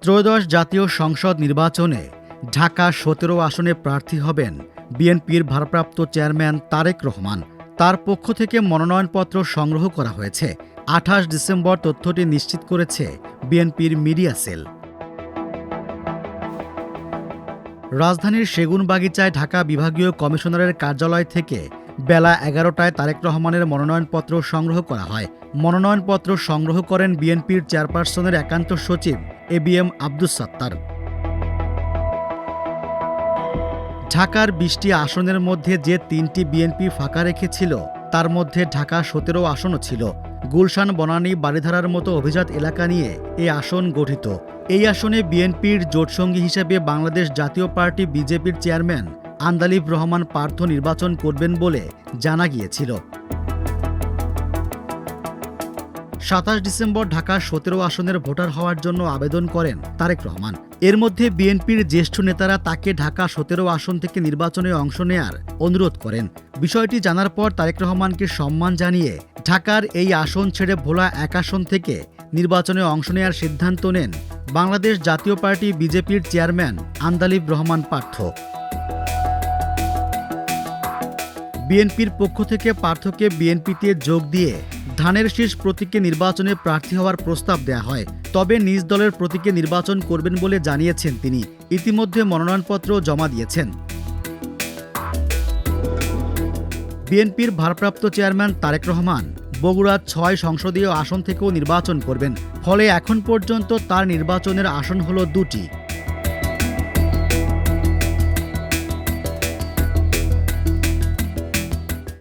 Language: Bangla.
ত্রয়োদশ জাতীয় সংসদ নির্বাচনে ঢাকা সতেরো আসনে প্রার্থী হবেন বিএনপির ভারপ্রাপ্ত চেয়ারম্যান তারেক রহমান। তার পক্ষ থেকে মনোনয়নপত্র সংগ্রহ করা হয়েছে। আঠাশ ডিসেম্বর তথ্যটি নিশ্চিত করেছে বিএনপির মিডিয়া সেল। রাজধানীর সেগুনবাগিচায় ঢাকা বিভাগীয় কমিশনারের কার্যালয় থেকে বেলা এগারোটায় তারেক রহমানের মনোনয়নপত্র সংগ্রহ করা হয়। মনোনয়নপত্র সংগ্রহ করেন বিএনপির চেয়ারপারসনের একান্ত সচিব A B M Abdus Sattar. ঢাকার বিশটি আসনের মধ্যে যে তিনটি বিএনপি ফাঁকা রেখেছিল, তার মধ্যে ঢাকা সতেরো আসনও ছিল। গুলশান, বনানী, বারিধারার মতো অভিজাত এলাকা নিয়ে এ আসন গঠিত। এই আসনে বিএনপির জোটসঙ্গী হিসেবে বাংলাদেশ জাতীয় পার্টি বিজেপির চেয়ারম্যান আন্দালিব রহমান পার্থ নির্বাচন করবেন বলে জানা গিয়েছিল। সাতাশ ডিসেম্বর ঢাকা সতেরো আসনের ভোটার হওয়ার জন্য আবেদন করেন তারেক রহমান। এর মধ্যে বিএনপির জ্যেষ্ঠ নেতারা তাকে ঢাকা সতেরো আসন থেকে নির্বাচনে অংশ নেয়ার অনুরোধ করেন। বিষয়টি জানার পর তারেক রহমানকে সম্মান জানিয়ে ঢাকার এই আসন ছেড়ে ভোলা এক আসন থেকে নির্বাচনে অংশ নেয়ার সিদ্ধান্ত নেন বাংলাদেশ জাতীয় পার্টি বিজেপির চেয়ারম্যান আন্দালিব রহমান পার্থ। বিএনপির পক্ষ থেকে পার্থকে বিএনপিতে যোগ দিয়ে ধানের শীষ প্রতীকে নির্বাচনে প্রার্থী হওয়ার প্রস্তাব দেয়া হয়। তবে নিজ দলের প্রতীকে নির্বাচন করবেন বলে জানিয়েছেন তিনি। ইতিমধ্যে মনোনয়নপত্র জমা দিয়েছেন। বিএনপির ভারপ্রাপ্ত চেয়ারম্যান তারেক রহমান বগুড়ার ছয় সংসদীয় আসন থেকেও নির্বাচন করবেন। ফলে এখন পর্যন্ত তার নির্বাচনের আসন হল দুটি।